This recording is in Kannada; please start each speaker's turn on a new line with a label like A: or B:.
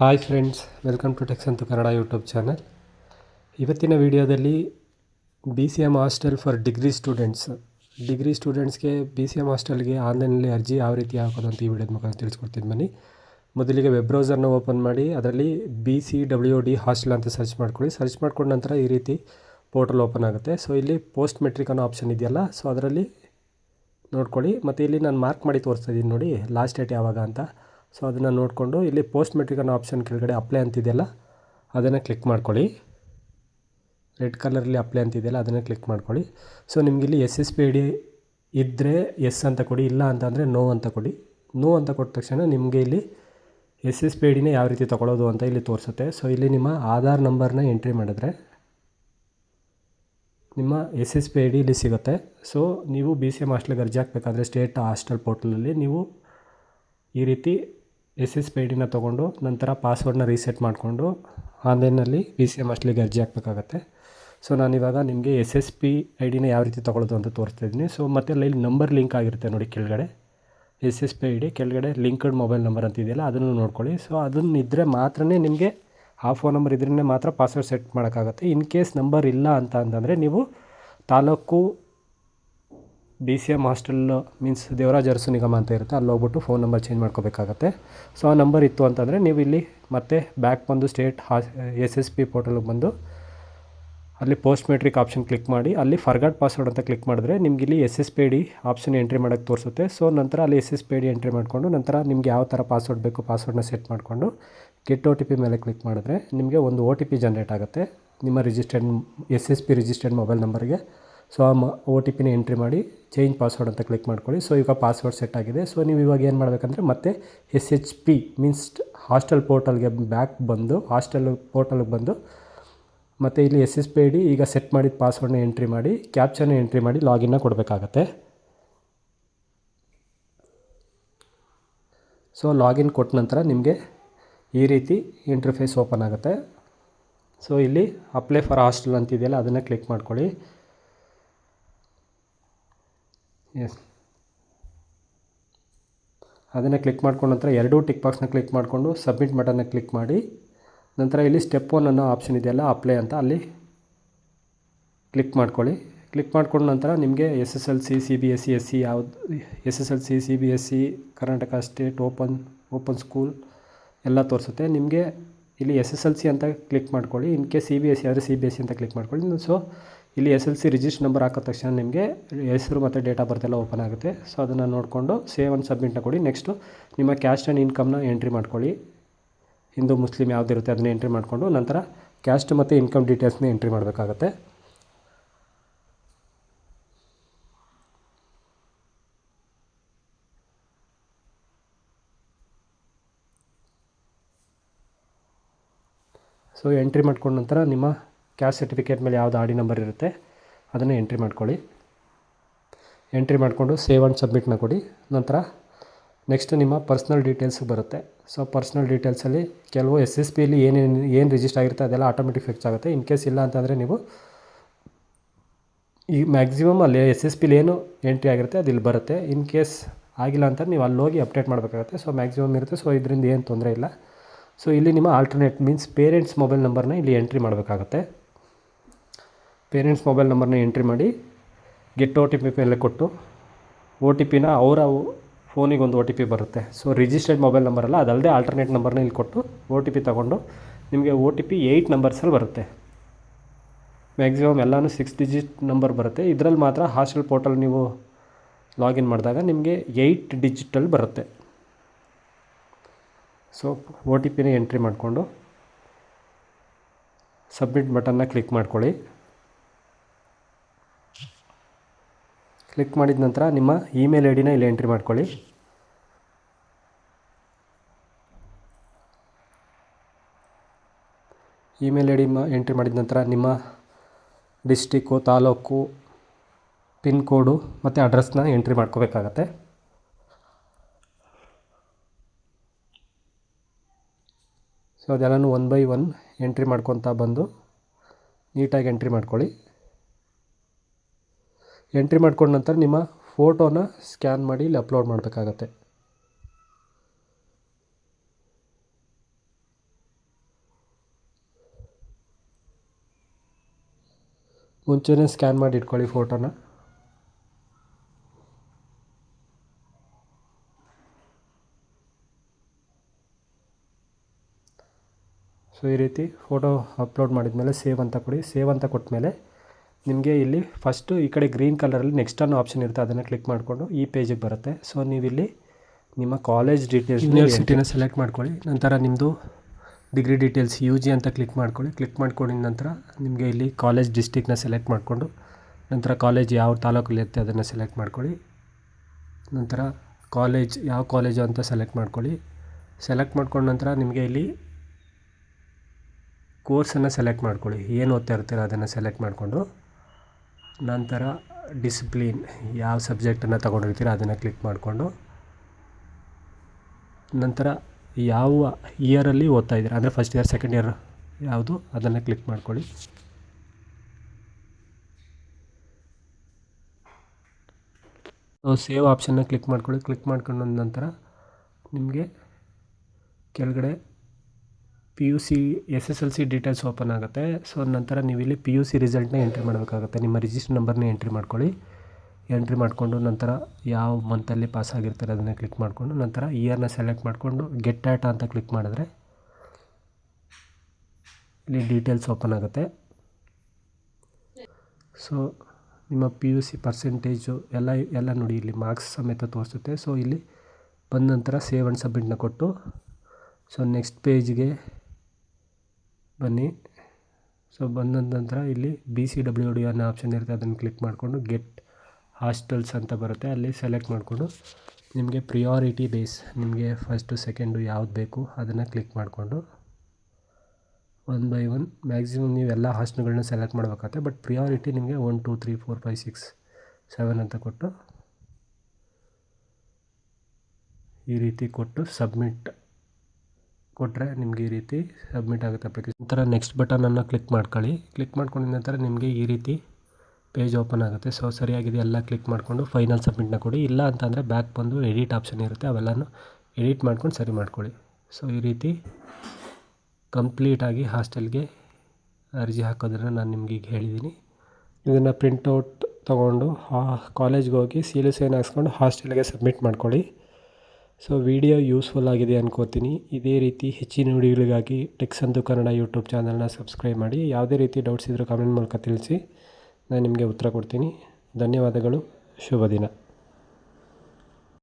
A: Hi friends welcome to techs ಅಂತು ಕನ್ನಡ ಯೂಟ್ಯೂಬ್ ಚಾನಲ್ ಇವತ್ತಿನ ವಿಡಿಯೋದಲ್ಲಿ B C M hostel for degree students degree ಸ್ಟೂಡೆಂಟ್ಸ್ಗೆ ಬಿ ಸಿ ಎಂ ಹಾಸ್ಟೆಲ್ಗೆ ಆನ್ಲೈನಲ್ಲಿ ಅರ್ಜಿ ಯಾವ ರೀತಿ ಹಾಕೋದು ಅಂತ ಈ ವಿಡಿಯೋದ ಮುಖಾಂತರ ತಿಳಿಸ್ಕೊಡ್ತೀನಿ ಬನ್ನಿ. ಮೊದಲಿಗೆ ವೆಬ್ ಬ್ರೌಸರ್ನ ಓಪನ್ ಮಾಡಿ, ಅದರಲ್ಲಿ B C W D hostel ಅಂತ ಸರ್ಚ್ ಮಾಡ್ಕೊಳ್ಳಿ. ಸರ್ಚ್ ಮಾಡ್ಕೊಂಡ ನಂತರ ಈ ರೀತಿ ಪೋರ್ಟಲ್ ಓಪನ್ ಆಗುತ್ತೆ. ಸೊ ಇಲ್ಲಿ ಪೋಸ್ಟ್ ಮೆಟ್ರಿಕ್ ಅನ್ನೋ ಆಪ್ಷನ್ ಇದೆಯಲ್ಲ ಸೊ ಅದರಲ್ಲಿ ನೋಡ್ಕೊಳ್ಳಿ. ಮತ್ತು ಇಲ್ಲಿ ನಾನು ಮಾರ್ಕ್ ಮಾಡಿ ತೋರಿಸ್ತಾ ನೋಡಿ ಲಾಸ್ಟ್ ಡೇಟ್ ಯಾವಾಗ ಅಂತ. ಸೊ ಅದನ್ನು ನೋಡಿಕೊಂಡು ಇಲ್ಲಿ ಪೋಸ್ಟ್ ಮೆಟ್ರಿಕ್ ಅನ್ನೋ ಆಪ್ಷನ್ ಕೆಳಗಡೆ ಅಪ್ಲೈ ಅಂತಿದೆಯಲ್ಲ ಅದನ್ನು ಕ್ಲಿಕ್ ಮಾಡ್ಕೊಳ್ಳಿ. ರೆಡ್ ಕಲರಲ್ಲಿ ಅಪ್ಲೈ ಅಂತಿದೆಯಲ್ಲ ಅದನ್ನು ಕ್ಲಿಕ್ ಮಾಡ್ಕೊಳ್ಳಿ. So ನಿಮಗಿಲ್ಲಿ S S P I D ಇದ್ದರೆ ಎಸ್ ಅಂತ ಕೊಡಿ, ಇಲ್ಲ ಅಂತಂದರೆ ನೋ ಅಂತ ಕೊಡಿ. ನೋ ಅಂತ ಕೊಟ್ಟ ತಕ್ಷಣ ನಿಮಗೆ ಇಲ್ಲಿ ಎಸ್ ಎಸ್ ಪಿ ಐ ಡಿನೇ ಯಾವ ರೀತಿ ತೊಗೊಳೋದು ಅಂತ ಇಲ್ಲಿ ತೋರಿಸುತ್ತೆ. ಸೊ ಇಲ್ಲಿ ನಿಮ್ಮ ಆಧಾರ್ ನಂಬರ್ನ ಎಂಟ್ರಿ ಮಾಡಿದ್ರೆ ನಿಮ್ಮ S S P I D ಇಲ್ಲಿ ಸಿಗುತ್ತೆ. ಸೊ ನೀವು ಬಿ ಸಿ ಎಂ ಹಾಸ್ಟೆಲ್ಗೆ ಅರ್ಜಿ ಹಾಕಬೇಕಾದ್ರೆ ಸ್ಟೇಟ್ ಹಾಸ್ಟೆಲ್ ಪೋರ್ಟಲಲ್ಲಿ ನೀವು ಈ ರೀತಿ ಎಸ್ ಎಸ್ ಪಿ ಡಿನ ತೊಗೊಂಡು ನಂತರ ಪಾಸ್ವರ್ಡ್ನ ರೀಸೆಟ್ ಮಾಡಿಕೊಂಡು ಆನ್ಲೈನಲ್ಲಿ ಬಿ ಸಿ ಎಂ ಹಾಸ್ಟೆಲಿಗೆ ಅರ್ಜಿ ಹಾಕಬೇಕಾಗತ್ತೆ. ಸೊ ನಾನಿವಾಗ ನಿಮಗೆ ಎಸ್ ಎಸ್ ಪಿ ಐ ಡಿನ ಯಾವ ರೀತಿ ತೊಗೊಳೋದು ಅಂತ ತೋರಿಸ್ತಾ ಇದ್ದೀನಿ. ಸೊ ಮತ್ತೆ ಇಲ್ಲಿ ನಂಬರ್ ಲಿಂಕ್ ಆಗಿರುತ್ತೆ ನೋಡಿ ಕೆಳಗಡೆ. S S P I D ಕೆಳಗಡೆ ಲಿಂಕ್ಡ್ ಮೊಬೈಲ್ ನಂಬರ್ ಅಂತ ಇದೆಯಲ್ಲ, ಅದನ್ನು ನೋಡ್ಕೊಳ್ಳಿ. ಸೊ ಅದನ್ನು ಇದ್ದರೆ ಮಾತ್ರ ನಿಮಗೆ ಆ ಫೋನ್ ನಂಬರ್ ಇದ್ರೇ ಮಾತ್ರ ಪಾಸ್ವರ್ಡ್ ಸೆಟ್ ಮಾಡೋಕ್ಕಾಗತ್ತೆ. ಇನ್ ಕೇಸ್ ನಂಬರ್ ಇಲ್ಲ ಅಂತ ಅಂತಂದರೆ ನೀವು taluk B C M hostel means Devaraj Arasu ನಿಗಮ ಅಂತ ಇರುತ್ತೆ. ಅಲ್ಲಿ ಹೋಗ್ಬಿಟ್ಟು ಫೋನ್ ನಂಬರ್ ಚೇಂಜ್ ಮಾಡ್ಕೋಬೇಕಾಗತ್ತೆ. ಸೊ ಆ ನಂಬರ್ ಇತ್ತು ಅಂತಂದರೆ ನೀವು ಇಲ್ಲಿ ಮತ್ತೆ ಬ್ಯಾಕ್ ಬಂದು ಸ್ಟೇಟ್ ಹಾಸ್ ಎಸ್ ಎಸ್ ಪಿ ಪೋರ್ಟಲ್ಗೆ ಬಂದು ಅಲ್ಲಿ ಪೋಸ್ಟ್ ಮೆಟ್ರಿಕ್ ಆಪ್ಷನ್ ಕ್ಲಿಕ್ ಮಾಡಿ, ಅಲ್ಲಿ ಫರ್ಗಾಟ್ ಪಾಸ್ವರ್ಡ್ ಅಂತ ಕ್ಲಿಕ್ ಮಾಡಿದ್ರೆ ನಿಮ್ಗೆ ಇಲ್ಲಿ S S P D option entry ಮಾಡೋಕ್ಕೆ ತೋರಿಸುತ್ತೆ. ಸೊ ನಂತರ ಅಲ್ಲಿ S S P D entry ಮಾಡಿಕೊಂಡು, ನಂತರ ನಿಮ್ಗೆ ಯಾವ ಥರ ಪಾಸ್ವರ್ಡ್ ಬೇಕು ಪಾಸ್ವರ್ಡ್ನ ಸೆಟ್ ಮಾಡಿಕೊಂಡು ಗೆಟ್ ಒ ಟಿ ಪಿ ಮೇಲೆ ಕ್ಲಿಕ್ ಮಾಡಿದ್ರೆ ನಿಮಗೆ ಒಂದು ಒ ಟಿ ಪಿ ಜನ್ರೇಟ್ ಆಗುತ್ತೆ. ನಿಮ್ಮ registered S S P registered mobile ನಂಬರ್ಗೆ ಸೊ ಆ ಮ ಒ ಟಿ ಪಿನ ಎಂಟ್ರಿ ಮಾಡಿ ಚೇಂಜ್ ಪಾಸ್ವರ್ಡ್ ಅಂತ ಕ್ಲಿಕ್ ಮಾಡ್ಕೊಳ್ಳಿ. ಸೊ ಈಗ ಪಾಸ್ವರ್ಡ್ ಸೆಟ್ ಆಗಿದೆ. ಸೊ ನೀವು ಇವಾಗ ಏನು ಮಾಡಬೇಕಂದ್ರೆ ಮತ್ತೆ S H P means hostel ಪೋರ್ಟಲ್ಗೆ ಬ್ಯಾಕ್ ಬಂದು ಹಾಸ್ಟೆಲ್ ಪೋರ್ಟಲ್ಗೆ ಬಂದು ಮತ್ತು ಇಲ್ಲಿ S S P I D ಈಗ ಸೆಟ್ ಮಾಡಿದ ಪಾಸ್ವರ್ಡ್ನ ಎಂಟ್ರಿ ಮಾಡಿ ಕ್ಯಾಪ್ಚನ್ನ ಎಂಟ್ರಿ ಮಾಡಿ ಲಾಗಿನ್ನ ಕೊಡಬೇಕಾಗತ್ತೆ. ಸೊ ಲಾಗಿನ್ ಕೊಟ್ಟ ನಂತರ ನಿಮಗೆ ಈ ರೀತಿ ಇಂಟರ್ಫೇಸ್ ಓಪನ್ ಆಗುತ್ತೆ. ಸೊ ಇಲ್ಲಿ ಅಪ್ಲೈ ಫಾರ್ ಹಾಸ್ಟೆಲ್ ಅಂತಿದೆಯಲ್ಲ ಅದನ್ನು ಕ್ಲಿಕ್ ಮಾಡ್ಕೊಳ್ಳಿ. ಎಸ್ ಅದನ್ನು ಕ್ಲಿಕ್ ಮಾಡ್ಕೊಂಡ ನಂತರ ಎರಡೂ ಟಿಕ್ ಬಾಕ್ಸ್ನ ಕ್ಲಿಕ್ ಮಾಡಿಕೊಂಡು ಸಬ್ಮಿಟ್ ಬಟನ್ನ ಕ್ಲಿಕ್ ಮಾಡಿ, ನಂತರ ಇಲ್ಲಿ ಸ್ಟೆಪ್ ಒನ್ ಅನ್ನೋ ಆಪ್ಷನ್ ಇದೆಯಲ್ಲ ಅಪ್ಲೈ ಅಂತ ಅಲ್ಲಿ ಕ್ಲಿಕ್ ಮಾಡ್ಕೊಳ್ಳಿ. ಕ್ಲಿಕ್ ಮಾಡ್ಕೊಂಡ ನಂತರ ನಿಮಗೆ S S L C C B S C S C ಯಾವ್ದು S S L C C B S C Karnataka state open open school ಎಲ್ಲ ತೋರಿಸುತ್ತೆ. ನಿಮಗೆ ಇಲ್ಲಿ ಎಸ್ ಎಸ್ ಎಲ್ ಸಿ ಅಂತ ಕ್ಲಿಕ್ ಮಾಡ್ಕೊಳ್ಳಿ. In case C B S C ಆದರೆ ಸಿ ಬಿ ಎಸ್ ಸಿ ಅಂತ ಕ್ಲಿಕ್ ಮಾಡ್ಕೊಳ್ಳಿ. ಸೊ ಇಲ್ಲಿ S L C register number ಹಾಕಿದ ತಕ್ಷಣ ನಿಮಗೆ ಹೆಸರು ಮತ್ತು ಡೇಟ್ ಆಫ್ ಬರ್ತ್ ಎಲ್ಲ ಓಪನ್ ಆಗುತ್ತೆ. ಸೊ ಅದನ್ನು ನೋಡಿಕೊಂಡು ಸೇವ್ ಆ್ಯಂಡ್ ಸಬ್ಮಿಟ್ನ ಕೊಡಿ. ನೆಕ್ಸ್ಟು ನಿಮ್ಮ ಕ್ಯಾಶ್ ಆ್ಯಂಡ್ ಇನ್ಕಮ್ನ ಎಂಟ್ರಿ ಮಾಡ್ಕೊಳ್ಳಿ. ಹಿಂದೂ ಮುಸ್ಲಿಮ್ ಯಾವುದಿರುತ್ತೆ ಅದನ್ನ ಎಂಟ್ರಿ ಮಾಡಿಕೊಂಡು ನಂತರ ಕ್ಯಾಸ್ಟ್ ಮತ್ತು ಇನ್ಕಮ್ ಡೀಟೇಲ್ಸ್ನ ಎಂಟ್ರಿ ಮಾಡಬೇಕಾಗತ್ತೆ. ಸೊ ಎಂಟ್ರಿ ಮಾಡ್ಕೊಂಡ ನಂತರ ನಿಮ್ಮ ಕ್ಯಾಸ್ಟ್ ಸರ್ಟಿಫಿಕೇಟ್ ಮೇಲೆ ಯಾವುದು ಆಡಿ ನಂಬರ್ ಇರುತ್ತೆ, ಅದನ್ನು ಎಂಟ್ರಿ ಮಾಡ್ಕೊಳ್ಳಿ. ಎಂಟ್ರಿ ಮಾಡಿಕೊಂಡು ಸೇವ್ ಆ್ಯಂಡ್ ಸಬ್ಮಿಟ್ನ ಕೊಡಿ. ನಂತರ ನೆಕ್ಸ್ಟ್ ನಿಮ್ಮ ಪರ್ಸ್ನಲ್ ಡೀಟೇಲ್ಸ್ ಬರುತ್ತೆ. ಸೊ ಪರ್ಸ್ನಲ್ ಡೀಟೇಲ್ಸಲ್ಲಿ ಕೆಲವು ಎಸ್ ಎಸ್ ಪಿಲಿ ಏನೇನು, ಏನು ರಿಜಿಸ್ಟರ್ ಆಗಿರುತ್ತೆ ಅದೆಲ್ಲ ಆಟೋಮೆಟಿಕ್ ಫಿಕ್ಸ್ ಆಗುತ್ತೆ. ಇನ್ ಕೇಸ್ ಇಲ್ಲ ಅಂತಂದರೆ ನೀವು ಈ ಮ್ಯಾಕ್ಸಿಮಮ್ ಅಲ್ಲಿ ಎಸ್ ಎಸ್ ಪಿಲಿ ಏನು ಎಂಟ್ರಿ ಆಗಿರುತ್ತೆ ಅದು ಇಲ್ಲಿ ಬರುತ್ತೆ. ಇನ್ ಕೇಸ್ ಆಗಿಲ್ಲ ಅಂತ ನೀವು ಅಲ್ಲಿ ಹೋಗಿ ಅಪ್ಡೇಟ್ ಮಾಡಬೇಕಾಗುತ್ತೆ. ಸೊ ಮ್ಯಾಕ್ಸಿಮಮ್ ಇರುತ್ತೆ. ಸೊ ಇದರಿಂದ ಏನು ತೊಂದರೆ ಇಲ್ಲ. ಸೊ ಇಲ್ಲಿ ನಿಮ್ಮ ಆಲ್ಟರ್ನೇಟ್ ಮೀನ್ಸ್ ಪೇರೆಂಟ್ಸ್ ಮೊಬೈಲ್ ನಂಬರ್ನ ಇಲ್ಲಿ ಎಂಟ್ರಿ ಮಾಡಬೇಕಾಗತ್ತೆ. ಪೇರೆಂಟ್ಸ್ ಮೊಬೈಲ್ ನಂಬರ್ನ ಎಂಟ್ರಿ ಮಾಡಿ ಗೆಟ್ ಒ ಟಿ ಪಿ ಮೇಲೆ ಕೊಟ್ಟು ಓ ಟಿ ಪಿನ ಅವರ ಫೋನಿಗೆ ಒಂದು ಒ ಟಿ ಪಿ ಬರುತ್ತೆ. ಸೊ ರಿಜಿಸ್ಟರ್ಡ್ ಮೊಬೈಲ್ ನಂಬರಲ್ಲ ಅದಲ್ಲದೆ ಆಲ್ಟರ್ನೇಟ್ ನಂಬರ್ನ ಇಲ್ಲಿ ಕೊಟ್ಟು ಓ ಟಿ ಪಿ ತೊಗೊಂಡು ನಿಮಗೆ ಓ ಟಿ ಪಿ ಏಯ್ಟ್ ನಂಬರ್ಸಲ್ಲಿ ಬರುತ್ತೆ. ಮ್ಯಾಕ್ಸಿಮಮ್ ಎಲ್ಲನೂ ಸಿಕ್ಸ್ ಡಿಜಿಟ್ ನಂಬರ್ ಬರುತ್ತೆ. ಇದರಲ್ಲಿ ಮಾತ್ರ ಹಾಸ್ಟೆಲ್ ಪೋರ್ಟಲ್ ನೀವು ಲಾಗಿನ್ ಮಾಡಿದಾಗ ನಿಮಗೆ ಏಯ್ಟ್ ಡಿಜಿಟಲ್ ಬರುತ್ತೆ. ಸೊ ಒ ಟಿ ಪಿನ ಎಂಟ್ರಿ ಮಾಡಿಕೊಂಡು ಸಬ್ಮಿಟ್ ಬಟನ್ನ ಕ್ಲಿಕ್ ಮಾಡ್ಕೊಳ್ಳಿ. ಕ್ಲಿಕ್ ಮಾಡಿದ ನಂತರ ನಿಮ್ಮ ಇಮೇಲ್ ಐ ಡಿನ ಇಲ್ಲಿ ಎಂಟ್ರಿ ಮಾಡ್ಕೊಳ್ಳಿ. ಇಮೇಲ್ ಐ ಡಿ ಎಂಟ್ರಿ ಮಾಡಿದ ನಂತರ ನಿಮ್ಮ ಡಿಸ್ಟಿಕ್ಕು, ತಾಲೂಕು, ಪಿನ್ ಕೋಡು ಮತ್ತು ಅಡ್ರೆಸ್ನ ಎಂಟ್ರಿ ಮಾಡ್ಕೋಬೇಕಾಗತ್ತೆ. ಸೊ, ಅದೆಲ್ಲನೂ ಒನ್ ಬೈ ಒನ್ ಎಂಟ್ರಿ ಮಾಡ್ಕೊತಾ ಬಂದು ನೀಟಾಗಿ ಎಂಟ್ರಿ ಮಾಡ್ಕೊಳ್ಳಿ. ಎಂಟ್ರಿ ಮಾಡಿಕೊಂಡ ನಂತರ ನಿಮ್ಮ ಫೋಟೋನ ಸ್ಕ್ಯಾನ್ ಮಾಡಿ ಇಲ್ಲಿ ಅಪ್ಲೋಡ್ ಮಾಡಬೇಕಾಗತ್ತೆ. ಮುಂಚೆನೇ ಸ್ಕ್ಯಾನ್ ಮಾಡಿ ಇಟ್ಕೊಳ್ಳಿ ಫೋಟೋನ. ಸೊ ಈ ರೀತಿ ಫೋಟೋ ಅಪ್ಲೋಡ್ ಮಾಡಿದ ಮೇಲೆ ಸೇವ್ ಅಂತ ಕೊಡಿ. ಸೇವ್ ಅಂತ ಕೊಟ್ಟ ಮೇಲೆ ನಿಮಗೆ ಇಲ್ಲಿ ಫಸ್ಟು ಈ ಕಡೆ ಗ್ರೀನ್ ಕಲರಲ್ಲಿ ನೆಕ್ಸ್ಟ್ ಅನ್ನೋ ಆಪ್ಷನ್ ಇರುತ್ತೆ ಅದನ್ನು ಕ್ಲಿಕ್ ಮಾಡಿಕೊಂಡು ಈ ಪೇಜಿಗೆ ಬರುತ್ತೆ. ಸೊ ನೀವಿಲ್ಲಿ ನಿಮ್ಮ ಕಾಲೇಜ್ ಡೀಟೇಲ್ಸ್ ಯೂನಿವರ್ಸಿಟಿನ ಸೆಲೆಕ್ಟ್ ಮಾಡ್ಕೊಳ್ಳಿ. ನಂತರ ನಿಮ್ಮದು ಡಿಗ್ರಿ ಡೀಟೇಲ್ಸ್ ಯು ಜಿ ಅಂತ ಕ್ಲಿಕ್ ಮಾಡ್ಕೊಳ್ಳಿ. ಕ್ಲಿಕ್ ಮಾಡ್ಕೊಂಡಿದ್ದ ನಂತರ ನಿಮಗೆ ಇಲ್ಲಿ ಕಾಲೇಜ್ ಡಿಸ್ಟಿಕ್ನ ಸೆಲೆಕ್ಟ್ ಮಾಡಿಕೊಂಡು ನಂತರ ಕಾಲೇಜ್ ಯಾವ ತಾಲೂಕಲ್ಲಿ ಇರುತ್ತೆ ಅದನ್ನು ಸೆಲೆಕ್ಟ್ ಮಾಡ್ಕೊಳ್ಳಿ. ನಂತರ ಕಾಲೇಜ್ ಯಾವ ಕಾಲೇಜು ಅಂತ ಸೆಲೆಕ್ಟ್ ಮಾಡ್ಕೊಳ್ಳಿ. ಸೆಲೆಕ್ಟ್ ಮಾಡ್ಕೊಂಡ ನಂತರ ನಿಮಗೆ ಇಲ್ಲಿ ಕೋರ್ಸನ್ನು ಸೆಲೆಕ್ಟ್ ಮಾಡ್ಕೊಳ್ಳಿ. ಏನು ಓದ್ತಾ ಇರ್ತೀರ ಅದನ್ನು ಸೆಲೆಕ್ಟ್ ಮಾಡಿಕೊಂಡು. ನಂತರ ಡಿಸಿಪ್ಲಿನ್ ಯಾವ ಸಬ್ಜೆಕ್ಟನ್ನು ತೊಗೊಂಡಿರ್ತೀರ ಅದನ್ನು ಕ್ಲಿಕ್ ಮಾಡಿಕೊಂಡು ನಂತರ ಯಾವ ಇಯರಲ್ಲಿ ಓದ್ತಾ ಇದ್ದೀರಾ? ಅಂದರೆ ಫಸ್ಟ್ ಇಯರ್ ಸೆಕೆಂಡ್ ಇಯರ್ ಯಾವುದು? ಅದನ್ನು ಕ್ಲಿಕ್ ಮಾಡ್ಕೊಳ್ಳಿ. ಸೇವ್ ಆಪ್ಷನ್ನ ಕ್ಲಿಕ್ ಮಾಡ್ಕೊಳ್ಳಿ. ಕ್ಲಿಕ್ ಮಾಡ್ಕೊಂಡ ನಂತರ ನಿಮಗೆ ಕೆಳಗಡೆ P U C S S L C details open ಆಗುತ್ತೆ. ಸೊ ನಂತರ ನೀವು ಇಲ್ಲಿ ಪಿ ಯು ಸಿ ರಿಸಲ್ಟ್ನ ಎಂಟ್ರಿ ಮಾಡಬೇಕಾಗುತ್ತೆ. ನಿಮ್ಮ ರಿಜಿಸ್ಟರ್ ನಂಬರ್ನ ಎಂಟ್ರಿ ಮಾಡ್ಕೊಳ್ಳಿ. ಎಂಟ್ರಿ ಮಾಡಿಕೊಂಡು ನಂತರ ಯಾವ ಮಂತಲ್ಲಿ ಪಾಸ್ ಆಗಿರ್ತಾರೆ ಅದನ್ನು ಕ್ಲಿಕ್ ಮಾಡಿಕೊಂಡು ನಂತರ ಇಯರ್ನ ಸೆಲೆಕ್ಟ್ ಮಾಡಿಕೊಂಡು ಗೆಟ್ ಡಾಟಾ ಅಂತ ಕ್ಲಿಕ್ ಮಾಡಿದ್ರೆ ಇಲ್ಲಿ ಡೀಟೇಲ್ಸ್ ಓಪನ್ ಆಗುತ್ತೆ. ಸೊ ನಿಮ್ಮ ಪಿ ಯು ಸಿ ಪರ್ಸೆಂಟೇಜು ಎಲ್ಲ ಎಲ್ಲ ನೋಡಿ ಇಲ್ಲಿ ಮಾರ್ಕ್ಸ್ ಸಮೇತ ತೋರಿಸುತ್ತೆ. ಸೊ ಇಲ್ಲಿ ಬಂದ ನಂತರ ಸೇವ್ ಆ್ಯಂಡ್ ಸಬ್ಮಿಟ್ನ ಕೊಟ್ಟು. ಸೊ ನೆಕ್ಸ್ಟ್ ಪೇಜ್ಗೆ ಬನ್ನಿ. ಸೊ ಬಂದ ನಂತರ ಇಲ್ಲಿ ಬಿ ಸಿ ಡಬ್ಲ್ಯೂ ಡಿ ಅನ್ನೋ ಆಪ್ಷನ್ ಇರುತ್ತೆ. ಅದನ್ನು ಕ್ಲಿಕ್ ಮಾಡಿಕೊಂಡು ಗೆಟ್ ಹಾಸ್ಟೆಲ್ಸ್ ಅಂತ ಬರುತ್ತೆ. ಅಲ್ಲಿ ಸೆಲೆಕ್ಟ್ ಮಾಡಿಕೊಂಡು ನಿಮಗೆ ಪ್ರಿಯಾರಿಟಿ ಬೇಸ್ ನಿಮಗೆ ಫಸ್ಟು ಸೆಕೆಂಡು ಯಾವ್ದು ಬೇಕು ಅದನ್ನು ಕ್ಲಿಕ್ ಮಾಡಿಕೊಂಡು ಒನ್ ಬೈ ಒನ್ ಮ್ಯಾಕ್ಸಿಮಮ್ ನೀವು ಎಲ್ಲ ಹಾಸ್ಟೆಲ್ಗಳನ್ನ ಸೆಲೆಕ್ಟ್ ಮಾಡಬೇಕಾಗತ್ತೆ. ಬಟ್ ಪ್ರಿಯಾರಿಟಿ ನಿಮಗೆ one two three four five six seven ಅಂತ ಕೊಟ್ಟು ಈ ರೀತಿ ಕೊಟ್ಟು ಸಬ್ಮಿಟ್ ಕೊಟ್ಟರೆ ನಿಮಗೆ ಈ ರೀತಿ ಸಬ್ಮಿಟ್ ಆಗುತ್ತೆ ಅಪ್ಲಿಕೇಶನ್ ನಂತರ ನೆಕ್ಸ್ಟ್ ಬಟನನ್ನು ಕ್ಲಿಕ್ ಮಾಡ್ಕೊಳ್ಳಿ. ಕ್ಲಿಕ್ ಮಾಡ್ಕೊಂಡಿದ ನಂತರ ನಿಮಗೆ ಈ ರೀತಿ ಪೇಜ್ ಓಪನ್ ಆಗುತ್ತೆ. ಸೊ ಸರಿಯಾಗಿದೆ, ಎಲ್ಲ ಕ್ಲಿಕ್ ಮಾಡಿಕೊಂಡು ಫೈನಲ್ ಸಬ್ಮಿಟ್ನ ಕೊಡಿ. ಇಲ್ಲ ಅಂತಂದರೆ ಬ್ಯಾಕ್ ಬಂದು ಎಡಿಟ್ ಆಪ್ಷನ್ ಇರುತ್ತೆ. ಅವೆಲ್ಲನೂ ಎಡಿಟ್ ಮಾಡ್ಕೊಂಡು ಸರಿ ಮಾಡ್ಕೊಳ್ಳಿ. ಸೊ ಈ ರೀತಿ ಕಂಪ್ಲೀಟಾಗಿ ಹಾಸ್ಟೆಲ್ಗೆ ಅರ್ಜಿ ಹಾಕೋದನ್ನು ನಾನು ನಿಮ್ಗೆ ಈಗ ಹೇಳಿದ್ದೀನಿ ಇದನ್ನು ಪ್ರಿಂಟೌಟ್ ತೊಗೊಂಡು ಕಾಲೇಜ್ಗೆ ಹೋಗಿ ಸೀಲು ಸೈನ್ ಹಾಕ್ಸ್ಕೊಂಡು ಹಾಸ್ಟೆಲ್ಗೆ ಸಬ್ಮಿಟ್ ಮಾಡ್ಕೊಳ್ಳಿ. ಸೊ ವಿಡಿಯೋ ಯೂಸ್ಫುಲ್ ಆಗಿದೆ ಅನ್ಕೋತೀನಿ. ಇದೇ ರೀತಿ ಹೆಚ್ಚಿನ ವಿಡಿಯೋಗಳಿಗಾಗಿ ಟೆಕ್ಸ್ ಅಂದು ಕನ್ನಡ ಯೂಟ್ಯೂಬ್ ಚಾನಲ್ನ ಸಬ್ಸ್ಕ್ರೈಬ್ ಮಾಡಿ. ಯಾವುದೇ ರೀತಿ ಡೌಟ್ಸ್ ಇದ್ದರೂ ಕಾಮೆಂಟ್ ಮೂಲಕ ತಿಳಿಸಿ. ನಾನು ನಿಮಗೆ ಉತ್ತರ ಕೊಡ್ತೀನಿ. ಧನ್ಯವಾದಗಳು. ಶುಭ ದಿನ.